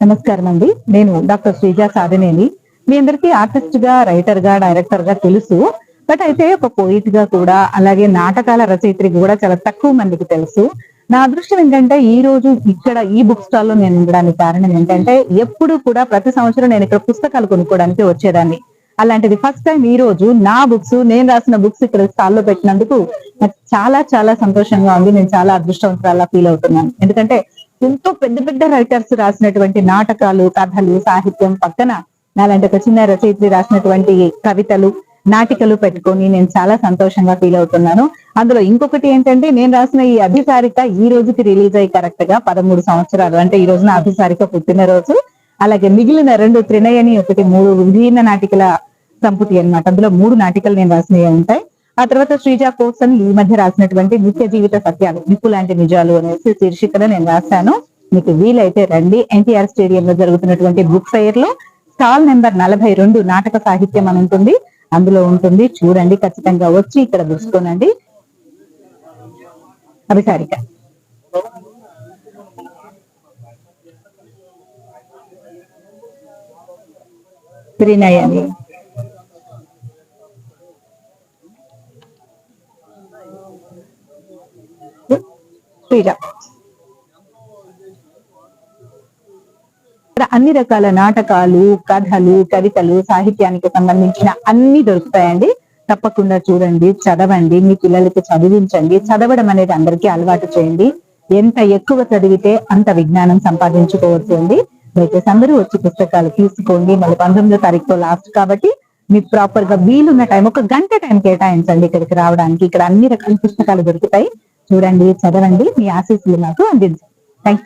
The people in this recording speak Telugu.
నమస్కారం అండి. నేను డాక్టర్ శ్రీజ సాధనేని. మీ అందరికీ ఆర్టిస్ట్గా రైటర్గా డైరెక్టర్గా తెలుసు. బట్ అయితే ఒక పోయిట్గా కూడా అలాగే నాటకాల రచయిత్రి కూడా చాలా తక్కువ మందికి తెలుసు. నా అదృష్టం ఏంటంటే ఈ రోజు ఇక్కడ ఈ బుక్ స్టాల్లో నేను ఉండడానికి కారణం ఏంటంటే ఎప్పుడు కూడా ప్రతి సంవత్సరం నేను ఇక్కడ పుస్తకాలు కొనుక్కోవడానికి వచ్చేదాన్ని. అలాంటిది ఫస్ట్ టైం ఈ రోజు నా బుక్స్ నేను రాసిన బుక్స్ ఇక్కడ స్టాల్లో పెట్టినందుకు నాకు చాలా చాలా సంతోషంగా ఉంది. నేను చాలా అదృష్టవంతురాలా ఫీల్ అవుతున్నాను. ఎందుకంటే ఎంతో పెద్ద పెద్ద రైటర్స్ రాసినటువంటి నాటకాలు కథలు సాహిత్యం పక్కన నాలాంటి ఒక చిన్న రచయిత్రి రాసినటువంటి కవితలు నాటికలు పెట్టుకొని నేను చాలా సంతోషంగా ఫీల్ అవుతున్నాను. అందులో ఇంకొకటి ఏంటంటే నేను రాసిన ఈ అభిసారిక ఈ రోజుకి రిలీజ్ అయ్యి కరెక్ట్గా పదమూడు సంవత్సరాలు అంటే ఈ రోజున అభిసారిక పుట్టినరోజు. అలాగే మిగిలిన రెండు త్రినయని ఒకటి మూడు విభిన్న నాటికల సంపుటి అన్నమాట. అందులో మూడు నాటికలు నేను రాసినవి ఉంటాయి. ఆ తర్వాత శ్రీజ కోసం ఈ మధ్య రాసినటువంటి నిత్య జీవిత సత్యాలు నిప్పు లాంటి నిజాలు అనేసి శీర్షికలో నేను రాశాను. మీకు వీలైతే రండి. ఎన్టీఆర్ స్టేడియం లో జరుగుతున్నటువంటి బుక్ ఫెయిర్లో స్టాల్ నెంబర్ నలభై రెండు నాటక సాహిత్యం అని ఉంటుంది. అందులో ఉంటుంది. చూడండి ఖచ్చితంగా వచ్చి ఇక్కడ చూసుకోనండి కొనండి అభిసారిక. త్రినయని. ఇక్కడ అన్ని రకాల నాటకాలు కథలు కవితలు సాహిత్యానికి సంబంధించిన అన్ని దొరుకుతాయండి. తప్పకుండా చూడండి చదవండి. మీ పిల్లలకి చదివించండి. చదవడం అనేది అందరికీ అలవాటు చేయండి. ఎంత ఎక్కువ చదివితే అంత విజ్ఞానం సంపాదించుకోవచ్చు అండి. దయచేసి అందరూ వచ్చి పుస్తకాలు తీసుకోండి. మళ్ళీ పంతొమ్మిదో తారీఖుతో లాస్ట్ కాబట్టి మీకు ప్రాపర్గా వీలున్న టైం ఒక గంట టైం కేటాయించండి ఇక్కడికి రావడానికి. ఇక్కడ అన్ని రకాల పుస్తకాలు దొరుకుతాయి. చూడండి చదవండి మీ ఆశీస్సులు నాకు అందించండి. థ్యాంక్